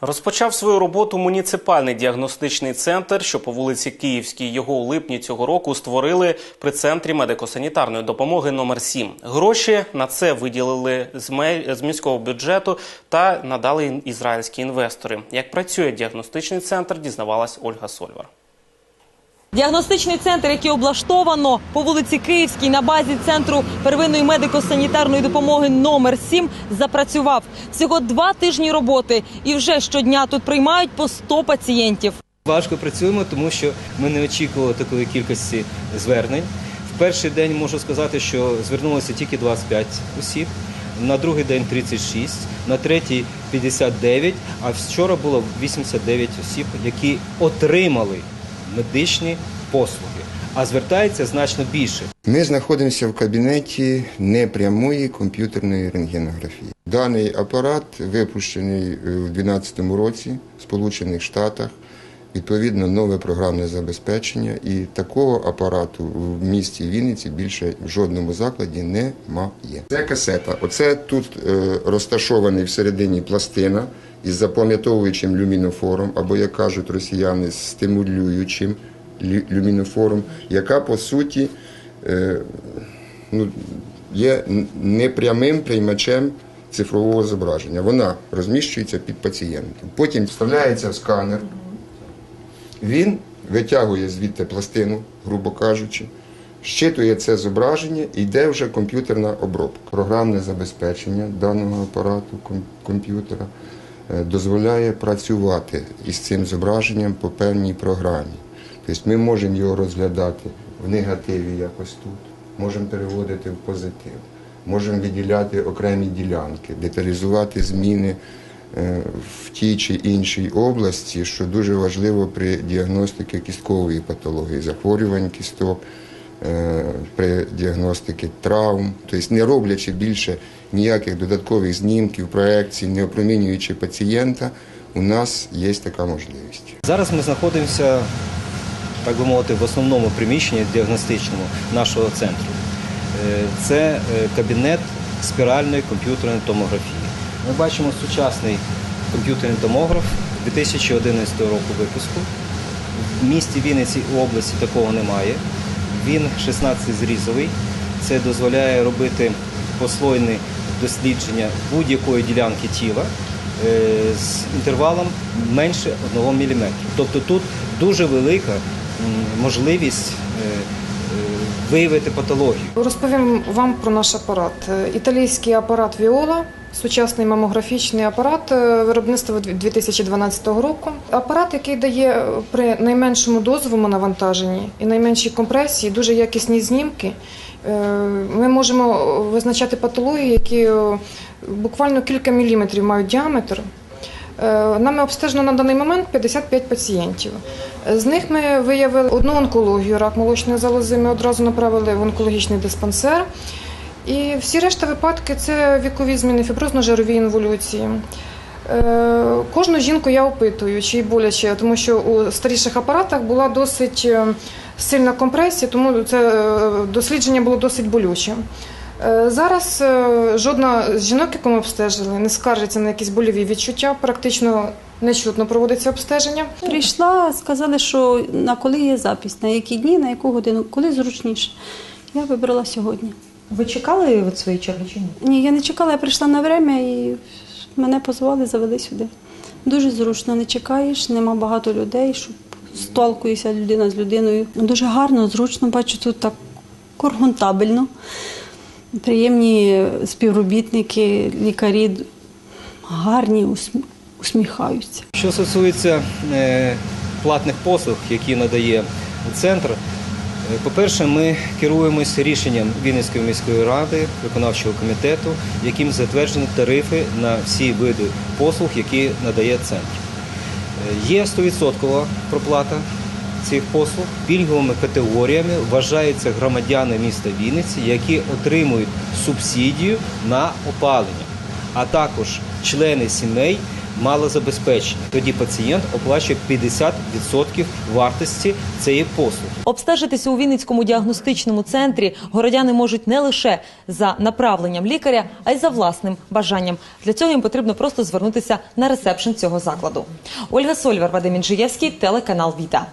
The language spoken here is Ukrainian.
Розпочав свою роботу муніципальний діагностичний центр, що по вулиці Київській його у липні цього року створили при центрі медико-санітарної допомоги номер 7 Гроші на це виділили з міського бюджету та надали ізраїльські інвестори. Як працює діагностичний центр, дізнавалась Ольга Сольвар. Діагностичний центр, який облаштовано по вулиці Київській на базі центру первинної медико-санітарної допомоги номер 7 запрацював. Всього два тижні роботи, і вже щодня тут приймають по 100 пацієнтів. Важко працюємо, тому що ми не очікували такої кількості звернень. В перший день можу сказати, що звернулося тільки 25 осіб, на другий день 36, на третій 59, а вчора було 89 осіб, які отримали медичні послуги, а звертається значно більше. Ми знаходимося в кабінеті непрямої комп'ютерної рентгенографії. Даний апарат випущений у 2012 році в Сполучених Штатах. Відповідно, нове програмне забезпечення, і такого апарату в місті Вінниці більше в жодному закладі немає. Це касета. Оце тут е, розташований всередині пластина із запам'ятовуючим люмінофором, або, як кажуть росіяни, стимулюючим лю- люмінофором, яка по суті е, ну, є непрямим приймачем цифрового зображення. Вона розміщується під пацієнтом. Потім вставляється в сканер. Він витягує звідти пластину, грубо кажучи, щитує це зображення і йде вже комп'ютерна обробка. Програмне забезпечення даного апарату комп'ютера е, дозволяє працювати із цим зображенням по певній програмі. Тобто ми можемо його розглядати в негативі якось тут, можемо переводити в позитив, можемо виділяти окремі ділянки, деталізувати зміни е, в тій чи іншій області, що дуже важливо при діагностиці кісткової патології, захворювань кісток, е, при діагностиці травм, тобто не роблячи більше ніяких додаткових знімків, проекцій, не опромінюючи пацієнта, у нас є така можливість. Зараз ми знаходимося, так би мовити, в основному приміщенні діагностичному нашого центру. Е, Це е, кабінет спіральної комп'ютерної томографії. Ми бачимо сучасний комп'ютерний томограф 2011 року випуску. В місті Вінниці у області такого немає. Він 16 зрізовий. Це дозволяє робити послойне дослідження будь-якої ділянки тіла е, з інтервалом менше 1 мм. Тобто тут дуже велика можливість е, е, виявити патологію. Розповім вам про наш апарат. Е, Італійський апарат Віола, сучасний мамографічний апарат виробництва 2012 року. Апарат, який дає при найменшому дозовому навантаженні і найменшій компресії дуже якісні знімки. Ми можемо визначати патології, які буквально кілька міліметрів мають діаметр. Е, Нами обстежено на даний момент 55 пацієнтів. З них ми виявили одну онкологію, рак молочної залози. Ми одразу направили в онкологічний диспансер. І всі решта випадки це вікові зміни, фіброзно-жирові інволюції. Е, Кожну жінку я опитую, чи боляче, тому що у старіших апаратах була досить е, сильна компресія, тому це дослідження було досить болюче. Е, Зараз е, жодна з жінок, яку ми обстежили, не скаржиться на якісь больові відчуття, практично нечутно проводиться обстеження. Прийшла, сказали, що на коли є запись, на які дні, на яку годину, коли зручніше. Я вибрала сьогодні. Ви чекали от своєї черги чи ні? Ні, я не чекала, я прийшла на время і мене позвали, завели сюди. Дуже зручно, не чекаєш, нема багато людей, щоб столкуєшся людина з людиною. Дуже гарно, зручно, бачу, тут так коргунтабельно. Приємні співробітники, лікарі гарні, усміхаються. Що стосується е, платних послуг, які надає центр, е, по-перше, ми керуємося рішенням Вінницької міської ради, виконавчого комітету, яким затверджені тарифи на всі види послуг, які надає центр. Е, Є 100% проплата цих послуг. Пільговими категоріями вважаються громадяни міста Вінниці, які отримують субсидію на опалення, а також члени сімей малозабезпечені. Тоді пацієнт оплачує 50% вартості цієї послуги. Обстежитися у Вінницькому діагностичному центрі городяни можуть не лише за направленням лікаря, а й за власним бажанням. Для цього їм потрібно просто звернутися на ресепшн цього закладу. Ольга Сольвер, Вадим Інжиєвський, телеканал Віта.